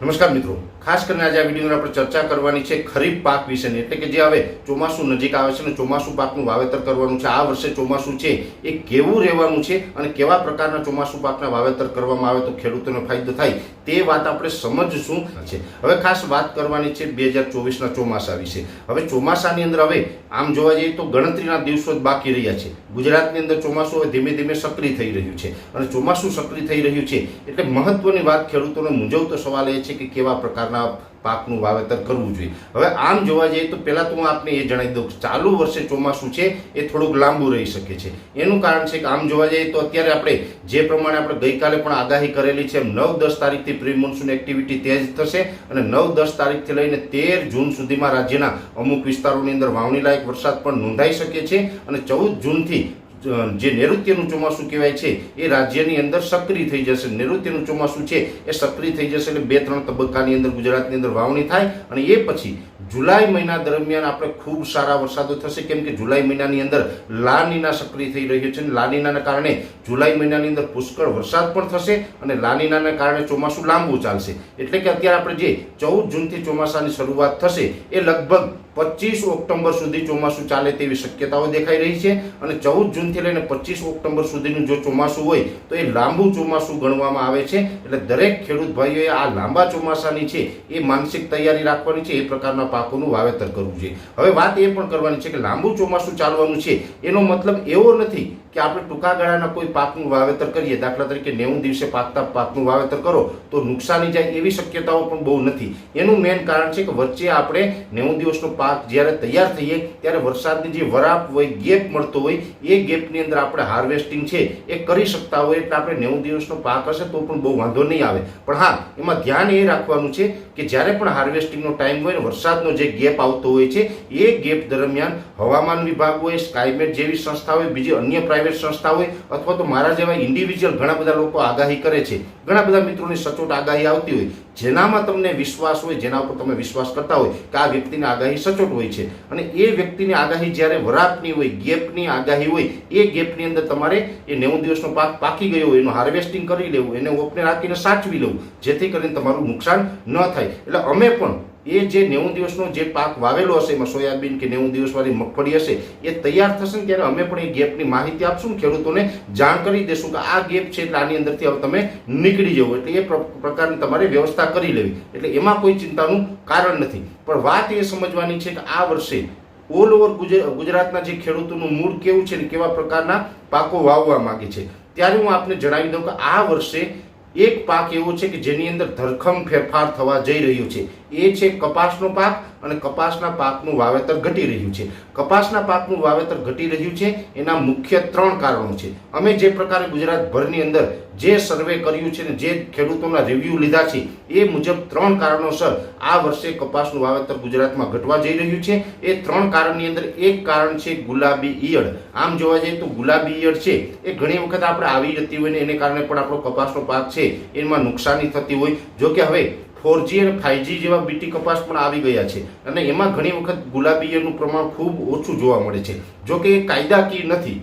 નમસ્કાર મિત્રો. ખાસ કરીને આજે આ વિડીયોની આપણે ચર્ચા કરવાની છે ખરીફ પાક વિશેની. એટલે કે જે હવે ચોમાસું નજીક આવે છે અને ચોમાસું પાકનું વાવેતર કરવાનું છે. આ વર્ષે ચોમાસું છે એ કેવું રહેવાનું છે અને કેવા પ્રકારના ચોમાસું પાકના વાવેતર કરવામાં આવે તો ખેડૂતોને ફાયદો થાય તે વાત આપણે સમજશું. છે હવે ખાસ વાત કરવાની છે બે હજાર ચોવીસના ચોમાસા વિશે. હવે ચોમાસાની અંદર હવે આમ જોવા જઈએ તો ગણતરીના દિવસો જ બાકી રહ્યા છે. ગુજરાતની અંદર ચોમાસું હવે ધીમે ધીમે સક્રિય થઈ રહ્યું છે. અને ચોમાસું સક્રિય થઈ રહ્યું છે એટલે મહત્વની વાત ખેડૂતોને મૂંઝવતો સવાલ એ છે કે કેવા પ્રકારના પાકનું વાવેતર કરવું જોઈએ. હવે આમ જોવા જઈએ તો પહેલાં તો હું આપને એ જણાવી દઉં ચાલુ વર્ષે ચોમાસું છે એ થોડુંક લાંબુ રહી શકે છે. એનું કારણ છે કે આમ જોવા જઈએ તો અત્યારે આપણે જે પ્રમાણે આપણે ગઈકાલે પણ આગાહી કરેલી છે નવ દસ તારીખથી પ્રી મોન્સૂન એક્ટિવિટી તેજ થશે અને નવ દસ તારીખથી લઈને તેર જૂન સુધીમાં રાજ્યના અમુક વિસ્તારોની અંદર વાવણી લાયક વરસાદ પણ નોંધાઈ શકે છે અને ચૌદ જૂનથી જે નૈઋત્યનું ચોમાસું કહેવાય છે, એ રાજ્યની અંદર સક્રિય થઈ જશે. નૈઋત્યનું ચોમાસું છે, એ સક્રિય થઈ જશે એટલે બે ત્રણ તબક્કાની અંદર ગુજરાતની અંદર વાવણી થાય અને એ પછી જુલાઈ મહિના દરમિયાન આપણે ખૂબ સારા વરસાદો થશે. કેમ કે જુલાઈ મહિનાની અંદર લાનીના સક્રિય થઈ રહ્યો છે અને લાનીનાના કારણે જુલાઈ મહિનાની અંદર પુષ્કળ વરસાદ પણ થશે અને લાનીનાના કારણે ચોમાસું લાંબુ ચાલશે. એટલે કે અત્યારે આપણે જે ચૌદ જૂનથી ચોમાસાની શરૂઆત થશે, એ લગભગ પચીસ ઓક્ટોબર સુધી ચોમાસું ચાલે તેવી શક્યતાઓ દેખાઈ રહી છે અને ચૌદ જૂનથી લઈને પચીસ ઓક્ટોબર સુધીનું જો ચોમાસું હોય, તો એ લાંબુ ચોમાસું ગણવામાં આવે છે. એટલે દરેક ખેડૂત ભાઈઓએ આ લાંબા ચોમાસાની છે, એ માનસિક તૈયારી રાખવાની છે, એ પ્રકારના પાકોનું વાવેતર કરવું જોઈએ હવે વાત એ પણ કરવાની છે કે લાંબુ ચોમાસું ચાલવાનું છે, એનો મતલબ એવો નથી કે આપણે ટૂંકા ગાળાના કોઈ પાકનું વાવેતર કરીએ, દાખલા તરીકે નેવું દિવસે પાકતા પાકનું વાવેતર કરો, તો નુકસાની જાય એવી શક્યતાઓ પણ બહુ નથી. એનું મેઇન કારણ છે કે વચ્ચે આપણે નેવું દિવસનો પાક જ્યારે તૈયાર થઈએ, ત્યારે વરસાદની જે વરાપ હોય, ગેપ મળતો હોય, એ ગેપની અંદર આપણે હાર્વેસ્ટિંગ છે, એ કરી શકતા હોય, એટલે આપણે નેવું દિવસનો પાક હશે તો પણ બહુ વાંધો નહીં આવે. પણ હા, એમાં ધ્યાન એ રાખવાનું છે કે જ્યારે પણ હાર્વેસ્ટિંગનો ટાઈમ હોય ને, વરસાદનો જે ગેપ આવતો હોય છે, એ ગેપ દરમિયાન હવામાન વિભાગ હોય સ્કાયમેટ જેવી સંસ્થા હોય બીજી અન્ય પ્રાઇવેટ સંસ્થા હોય અથવા તો મારા જેવા ઇન્ડિવિજ્યુઅલ ઘણા બધા લોકો આગાહી કરે છે. ઘણા બધા મિત્રોની સચોટ આગાહી આવતી હોય. જેનામાં તમને વિશ્વાસ હોય, જેના ઉપર તમે વિશ્વાસ કરતા હોય કે આ વ્યક્તિની આગાહી સચોટ હોય છે. અને એ વ્યક્તિની આગાહી જ્યારે વરાપની હોય, ગેપની આગાહી હોય, એ ગેપની અંદર તમારે એ નેવું દિવસનો પાક પાકી ગયો હોય, એનું હાર્વેસ્ટિંગ કરી લેવું, એને ઓપને રાખીને સાચવી લેવું, જેથી કરીને તમારું નુકસાન ન થાય. એટલે અમે પણ એ જે નેવું દિવસનો જે પાક વાવેલો હશે, એમાં સોયાબીન કે નેવું દિવસવાળી મગફળી હશે, એ તૈયાર થશે ને ત્યારે અમે પણ એ ગેપની માહિતી આપશું ખેડૂતોને જાણ કરી દેશું કે આ ગેપ છે એટલે આની અંદરથી હવે તમે નીકળી જવો. એટલે એ પ્ર- પ્રકારની તમારે વ્યવસ્થા કરી લેવી. એટલે એમાં કોઈ ચિંતાનું કારણ નથી. પણ વાત એ સમજવાની છે કે આ વર્ષે ઓલ ઓવર ગુજરાતના જે ખેડૂતોનું મૂળ કેવું છે ને કેવા પ્રકારના પાકો વાવવા માંગે છે. ત્યારે હું આપને જણાવી દઉં કે આ વર્ષે એક પાક એવો છે કે જેની અંદર ધરખમ ફેરફાર થવા જઈ રહ્યું છે. એ છે કપાસનો પાક અને કપાસના પાકનું વાવેતર ઘટી રહ્યું છે. કપાસના પાકનું વાવેતર ઘટી રહ્યું છે, એના મુખ્ય ત્રણ કારણો છે. અમે જે પ્રકારે ગુજરાતભરની અંદર જે સર્વે કર્યું છે ને જે ખેડૂતોના રિવ્યૂ લીધા છે, એ મુજબ ત્રણ કારણોસર આ વર્ષે કપાસનું વાવેતર ગુજરાતમાં ઘટવા જઈ રહ્યું છે. એ ત્રણ કારણની અંદર એક કારણ છે ગુલાબી ઈયળ. આમ જોવા જઈએ તો ગુલાબી ઈયળ છે, એ ઘણી વખત આપણે આવી જતી હોય ને એને કારણે પણ આપણો કપાસનો પાક છે, એમાં નુકસાની થતી હોય. જો કે હવે ફોરજી અને ફાઇવજી જેવા બીટી કપાસ પણ આવી ગયા છે. અને એમાં ઘણી વખત ગુલાબી ઈયળનું પ્રમાણ ખૂબ ઓછું જોવા મળે છે. જો કે એ કાયદાકીય નથી.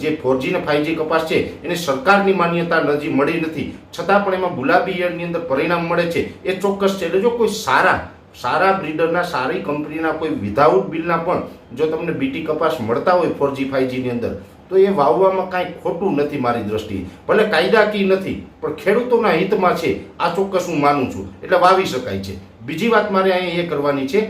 જે ફોરજી અને ફાઇવજી કપાસ છે, એને સરકારની માન્યતા નજી મળી નથી. છતાં પણ એમાં ગુલાબી યરની અંદર પરિણામ મળે છે. એ ચોક્કસ છે. એટલે જો કોઈ સારા સારા બ્રીડરના, સારી કંપનીના કોઈ વિધાઉટ બિલના પણ જો તમને બીટી કપાસ મળતા હોય ફોરજી ફાઇવજીની અંદર તો એ વાવવામાં કાંઈ ખોટું નથી મારી દ્રષ્ટિએ. ભલે કાયદાકીય નથી, પણ ખેડૂતોના હિતમાં છે, આ ચોક્કસ હું માનું છું. એટલે વાવી શકાય છે. બીજી વાત મારે અહીંયા એ કરવાની છે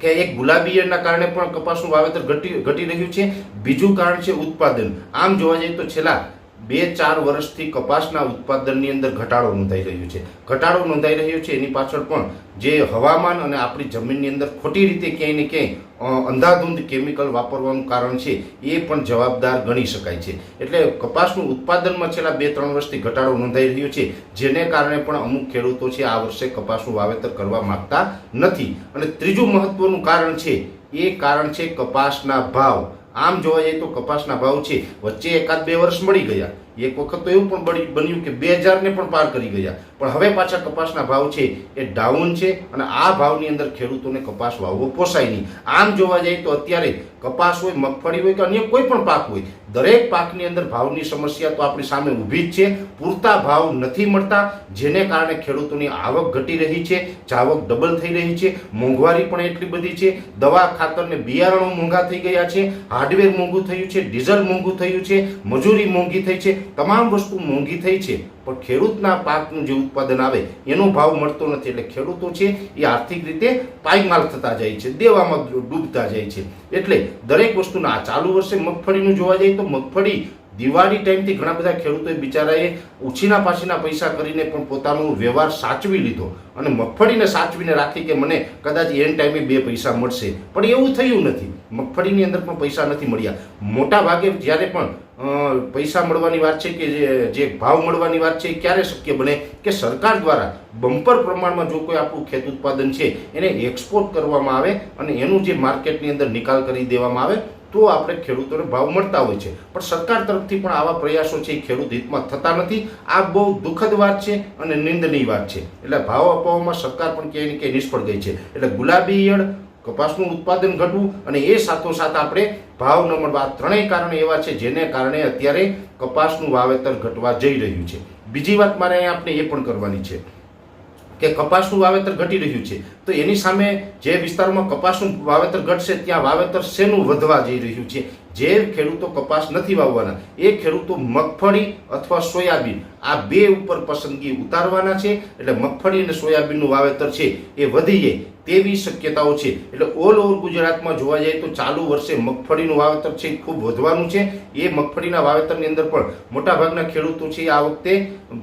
કે એક ગુલાબી ઈયળના કારણે પણ કપાસનું વાવેતર ઘટી ઘટી રહ્યું છે. બીજું કારણ છે ઉત્પાદન. આમ જોવા જઈએ તો છેલ્લા બે, ચાર વર્ષથી કપાસના ઉત્પાદનની અંદર ઘટાડો નોંધાઈ રહ્યો છે. ઘટાડો નોંધાઈ રહ્યો છે. એની પાછળ પણ જે હવામાન અને આપણી જમીનની અંદર ખોટી રીતે ક્યાંય ને ક્યાંય અંધાધૂંધ કેમિકલ વાપરવાનું કારણ છે એ પણ જવાબદાર ગણી શકાય છે. એટલે કપાસનું ઉત્પાદનમાં છેલ્લા બે ત્રણ વર્ષથી ઘટાડો નોંધાઈ રહ્યો છે, જેને કારણે પણ અમુક ખેડૂતો છે આ વર્ષે કપાસનું વાવેતર કરવા માંગતા નથી. અને ત્રીજું મહત્વનું કારણ છે, એ કારણ છે કપાસના ભાવ. આમ જોવા જઈએ તો કપાસના ભાવ છે, વચ્ચે એકાદ બે વર્ષ મળી ગયા. એક વખત તો એવું પણ બન્યું કે બે હજારને પણ પાર કરી ગયા. પણ હવે પાછા કપાસના ભાવ છે એ ડાઉન છે અને આ ભાવની અંદર ખેડૂતોને કપાસ વાવવો પોસાય નહીં. આમ જોવા જઈએ તો અત્યારે કપાસ હોય, મગફળી હોય કે અન્ય કોઈ પણ પાક હોય, દરેક પાકની અંદર ભાવની સમસ્યા તો આપણી સામે ઊભી જ છે. પૂરતા ભાવ નથી મળતા, જેને કારણે ખેડૂતોની આવક ઘટી રહી છે, જાવક ડબલ થઈ રહી છે, મોંઘવારી પણ એટલી બધી છે. દવા ખાતર ને બિયારણો મોંઘા થઈ ગયા છે, હાર્ડવેર મોંઘું થયું છે, ડીઝલ મોંઘું થયું છે, મજૂરી મોંઘી થઈ છે. તમામ વસ્તુ મોંઘી થઈ છે, પણ ખેડૂતના પાકનું જે ઉત્પાદન આવે, એનો ભાવ મળતો નથી. એટલે ખેડૂતો છે, એ આર્થિક રીતે પાયમાલ થતા જાય છે, દેવામાં ડૂબતા જાય છે. એટલે દરેક વસ્તુના, આ ચાલુ વર્ષે મગફળીનું જોવા જઈએ તો મગફળી દિવાળી ટાઈમથી ઘણા બધા ખેડૂતોએ બિચારાએ ઉછીના પાછીના પૈસા કરીને પણ પોતાનો વ્યવહાર સાચવી લીધો. અને મગફળીને સાચવીને રાખી કે મને કદાચ એન ટાઈમે બે પૈસા મળશે. પણ એવું થયું નથી. મગફળીની અંદર પણ પૈસા નથી મળ્યા. મોટા ભાગે જ્યારે પણ પૈસા મળવાની વાત છે કે જે ભાવ મળવાની વાત છે એ ક્યારે શક્ય બને? કે સરકાર દ્વારા બમ્પર પ્રમાણમાં જો કોઈ આપણું ખેત ઉત્પાદન છે, એને એક્સપોર્ટ કરવામાં આવે અને એનું જે માર્કેટની અંદર નિકાલ કરી દેવામાં આવે, તો આપણે ખેડૂતોને ભાવ મળતા હોય છે. પણ સરકાર તરફથી પણ આવા પ્રયાસો છે એ ખેડૂત હિતમાં થતા નથી. આ બહુ દુઃખદ વાત છે અને નિંદનીય વાત છે. એટલે ભાવ અપાવવામાં સરકાર પણ ક્યાંય ને ક્યાંય નિષ્ફળ ગઈ છે. એટલે ગુલાબી ઈયળ કપાસનું ઉત્પાદન ઘટવું અને એ સાથોસાથ આપણે ભાવ ન મળવા. ત્રણેય કારણે એવા છે જેને કારણે અત્યારે કપાસનું વાવેતર ઘટવા જઈ રહ્યું છે. બીજી વાત મારે આપણે એ પણ કરવાની છે કે કપાસનું વાવેતર ઘટી રહ્યું છે. તો એની સામે જે વિસ્તારોમાં કપાસનું વાવેતર ઘટશે, ત્યાં વાવેતર શેનું વધવા જઈ રહ્યું છે? જે ખેડૂતો કપાસ નથી વાવવાના. એ ખેડૂતો મગફળી અથવા સોયાબીન આ બે ઉપર પસંદગી ઉતારવાના છે. એટલે મગફળી અને સોયાબીનનું વાવેતર છે એ વધી જાય તેવી શક્યતાઓ છે. એટલે ઓલ ઓવર ગુજરાતમાં જોવા જઈએ તો ચાલુ વર્ષે મગફળીનું વાવેતર છે ખૂબ વધવાનું છે. એ મગફળીના વાવેતરની અંદર પણ મોટાભાગના ખેડૂતો છે આ વખતે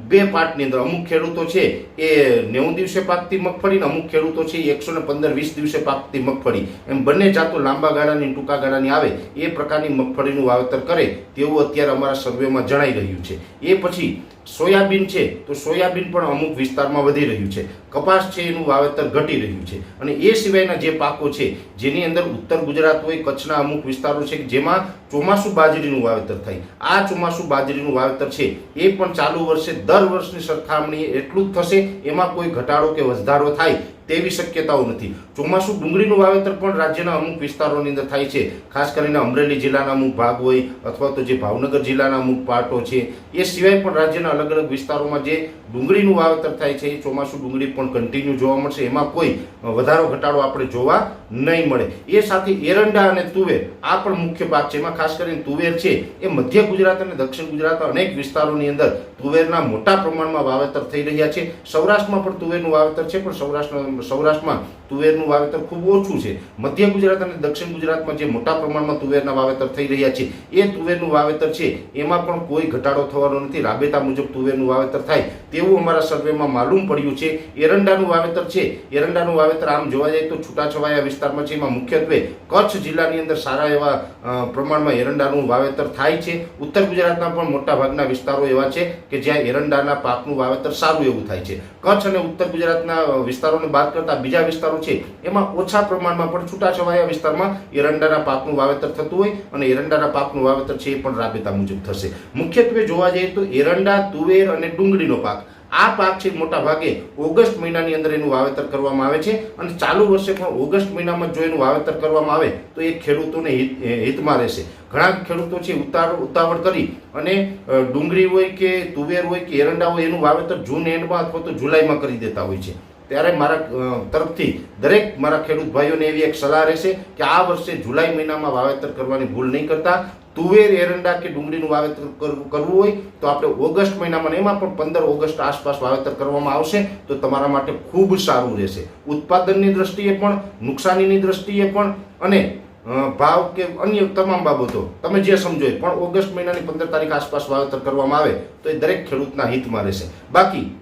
બે પાર્ટની અંદર અમુક ખેડૂતો છે એ નેવું દિવસે પાકતી મગફળી અને અમુક ખેડૂતો છે એકસો ને પંદર વીસ દિવસે પાકતી મગફળી. એમ બંને જાતો લાંબા ગાળાની ટૂંકા ગાળાની આવે એ પ્રકારની મગફળીનું વાવેતર કરે તેવું અત્યારે અમારા સર્વેમાં જણાઈ રહ્યું છે. એ પછી સોયાબીન છે, તો સોયાબીન પણ અમુક વિસ્તારમાં વધી રહ્યું છે. કપાસ છે, એનું વાવેતર ઘટી રહ્યું છે. અને એ સિવાયના જે પાકો છે, જેની અંદર ઉત્તર ગુજરાત હોય, કચ્છના અમુક વિસ્તારો છે, જેમાં ચોમાસું બાજરીનું વાવેતર થાય. આ ચોમાસું બાજરીનું વાવેતર છે, એ પણ ચાલુ વર્ષે દર વર્ષની સરખામણીએ એટલું જ થશે, એમાં કોઈ ઘટાડો કે વધારો થાય તેવી શક્યતાઓ નથી. ચોમાસું ડુંગળીનું વાવેતર પણ રાજ્યના અમુક વિસ્તારોની અંદર થાય છે. ખાસ કરીને અમરેલી જિલ્લાના અમુક ભાગ હોય અથવા તો જે ભાવનગર જિલ્લાના અમુક પાર્ટો છે, એ સિવાય પણ રાજ્યના અલગ અલગ વિસ્તારોમાં જે ડુંગળીનું વાવેતર થાય છે, એ ચોમાસું ડુંગળી પણ કન્ટિન્યુ જોવા મળશે. એમાં કોઈ વધારો, ઘટાડો આપણે જોવા નહીં મળે. એ સાથે એરંડા અને તુવેર આ પણ મુખ્ય પાક છે. એમાં ખાસ કરીને તુવેર છે, એ મધ્ય ગુજરાત અને દક્ષિણ ગુજરાતના અનેક વિસ્તારોની અંદર તુવેરના મોટા પ્રમાણમાં વાવેતર થઈ રહ્યા છે. સૌરાષ્ટ્રમાં પણ તુવેરનું વાવેતર છે, પણ સૌરાષ્ટ્ર સૌરાષ્ટ્રમાં તુવેરનું વાવેતર ખૂબ ઓછું છે. મધ્ય ગુજરાત અને દક્ષિણ ગુજરાતમાં જે મોટા પ્રમાણમાં તુવેરના વાવેતર થઈ રહ્યા છે, એ તુવેરનું વાવેતર છે, એમાં પણ કોઈ ઘટાડો થવાનો નથી. રાબેતા મુજબ તુવેરનું વાવેતર થાય. તેવું અમારા સર્વેમાં માલુમ પડ્યું છે. એરંડાનું વાવેતર છે. એરંડાનું વાવેતર આમ જોવા જાય તો છૂટાછવાયા વિસ્તારમાં છે. એમાં મુખ્યત્વે કચ્છ જિલ્લાની અંદર સારા એવા પ્રમાણમાં એરંડાનું વાવેતર થાય છે. ઉત્તર ગુજરાતના પણ મોટા ભાગના વિસ્તારો એવા છે કે જ્યાં એરંડાના પાકનું વાવેતર સારું એવું થાય છે. કચ્છ અને ઉત્તર ગુજરાતના વિસ્તારોને બાદ કરતા બીજા વિસ્તારો છે. એમાં ઓછા પ્રમાણમાં પણ છૂટાછવાયા વિસ્તારમાં એરંડાના પાકનું વાવેતર થતું હોય અને એરંડાના પાકનું વાવેતર છે એ પણ રાબેતા મુજબ થશે. મુખ્યત્વે જોવા જઈએ તો એરંડા, તુવેર અને ડુંગળીનો પાક આ પાક છે મોટા ભાગે ઓગસ્ટ મહિનાની અંદર એનું વાવેતર કરવામાં આવે છે અને ચાલુ વર્ષે પણ ઓગસ્ટ મહિનામાં જો એનું વાવેતર કરવામાં આવે તો એ ખેડૂતોને હિત હિતમાં રહેશે. ઘણા ખેડૂતો છે ઉતાર, ઉતાવળ કરી અને ડુંગળી હોય કે તુવેર હોય કે એરંડા હોય એનું વાવેતર જૂન એન્ડમાં અથવા તો જુલાઈમાં કરી દેતા હોય છે. ત્યારે મારા તરફથી દરેક મારા ખેડૂત ભાઈઓને એવી એક સલાહ રહેશે કે આ વર્ષે જુલાઈ મહિનામાં વાવેતર કરવાની ભૂલ નહીં કરતા. તુવેર એરંડા કે ડુંગળીનું વાવેતર કર- કરવું હોય તો આપણે ઓગસ્ટ મહિનામાં એમાં પણ પંદર ઓગસ્ટ આસપાસ વાવેતર કરવામાં આવશે, તો તમારા માટે ખૂબ સારું રહેશે. ઉત્પાદનની દ્રષ્ટિએ પણ, નુકસાનીની દ્રષ્ટિએ પણ, અને ભાવ કે અન્ય તમામ બાબતો, તમે જે સમજો પણ ઓગસ્ટ મહિનાની પંદર તારીખ આસપાસ વાવેતર કરવામાં આવે, તો એ દરેક ખેડૂતના હિતમાં રહેશે. બાકી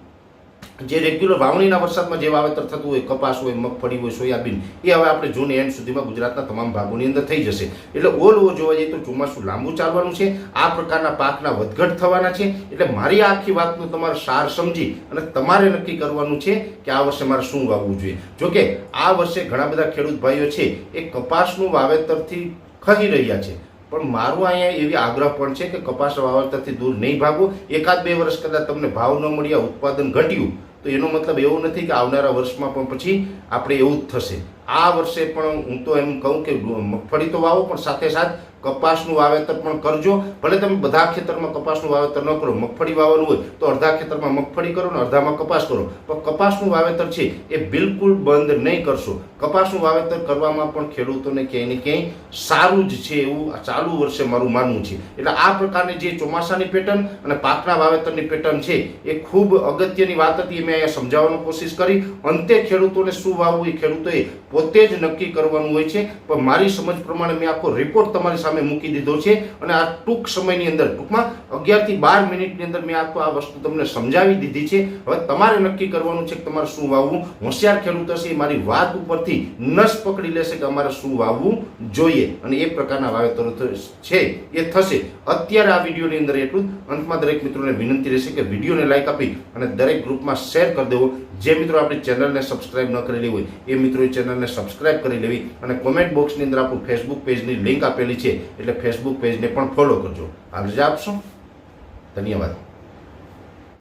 જે રેગ્યુલર વાવણીના વરસાદમાં જે વાવેતર થતું હોય, કપાસ હોય, મગફળી હોય, સોયાબીન, એ હવે આપણે જૂન એન્ડ સુધીમાં ગુજરાતના તમામ ભાગોની અંદર થઈ જશે. એટલે ઓલ ઓવર જોવા જઈએ તો ચોમાસું લાંબુ ચાલવાનું છે. આ પ્રકારના પાકના વધઘટ થવાના છે. એટલે મારી આખી વાતનું તમારે સાર સમજી અને તમારે નક્કી કરવાનું છે કે આ વર્ષે મારે શું વાવવું જોઈએ. જોકે આ વર્ષે ઘણા બધા ખેડૂત ભાઈઓ છે એ કપાસનું વાવેતરથી ખહી રહ્યા છે. પણ મારું અહીંયા એવી આગ્રહ પણ છે કે કપાસ વાવરતાથી દૂર નહીં ભાગો એકાદ બે વર્ષ કદાચ તમને ભાવ ન મળ્યા, ઉત્પાદન ઘટ્યું, તો એનો મતલબ એવો નથી કે આવનારા વર્ષમાં પણ પછી આપણે એવું જ થશે. આ વર્ષે પણ હું તો એમ કહું કે મગફળી તો વાવો, પણ સાથે સાથ કપાસનું વાવેતર પણ કરજો. ભલે તમે બધા ખેતરમાં કપાસનું વાવેતર ન કરો, મગફળી વાવવાનું હોય તો અડધા ખેતરમાં મગફળી કરો ને અડધામાં કપાસ કરો. પણ કપાસનું વાવેતર છે એ બિલકુલ બંધ નહીં કરશો. કપાસનું વાવેતર કરવામાં પણ ખેડૂતોને ક્યાંય ને ક્યાંય સારું જ છે એવું ચાલુ વર્ષે મારું માનવું છે. એટલે આ પ્રકારની જે ચોમાસાની પેટર્ન અને પાકના વાવેતરની પેટર્ન છે એ ખૂબ અગત્યની વાત હતી મેં અહીંયા સમજાવવાની કોશિશ કરી. અંતે ખેડૂતોને શું વાવવું એ ખેડૂતોએ પોતે જ નક્કી કરવાનું હોય છે. પણ મારી સમજ પ્રમાણે મેં આખો રિપોર્ટ તમારી સામે મૂકી દીધો છે. અને આ ટૂંક સમયની અંદર ટૂંકમાં અગિયારથી બાર મિનિટની અંદર મેં આખું આ વસ્તુ તમને સમજાવી દીધી છે. હવે તમારે નક્કી કરવાનું છે કે તમારે શું વાવવું? હોશિયાર ખેડૂત હશે એ મારી વાત ઉપરથી નસ પકડી લેશે કે અમારે શું વાવવું જોઈએ અને એ પ્રકારના વાવેતરો છે, એ થશે. અત્યારે આ વિડીયોની અંદર એટલું અંતમાં દરેક મિત્રોને વિનંતી રહેશે કે વિડીયોને લાઈક આપી અને દરેક ગ્રુપમાં શેર કરી દેવો. જે મિત્રો આપણી ચેનલને સબસ્ક્રાઇબ ન કરેલી હોય, એ મિત્રોએ ચેનલને સબસ્ક્રાઇબ કરી લેવી અને કોમેન્ટ બોક્સની અંદર આપણું ફેસબુક પેજની લિંક આપેલી છે. એટલે ફેસબુક પેજને પણ ફોલો કરજો. હાલ રજા આપશો ધન્યવાદ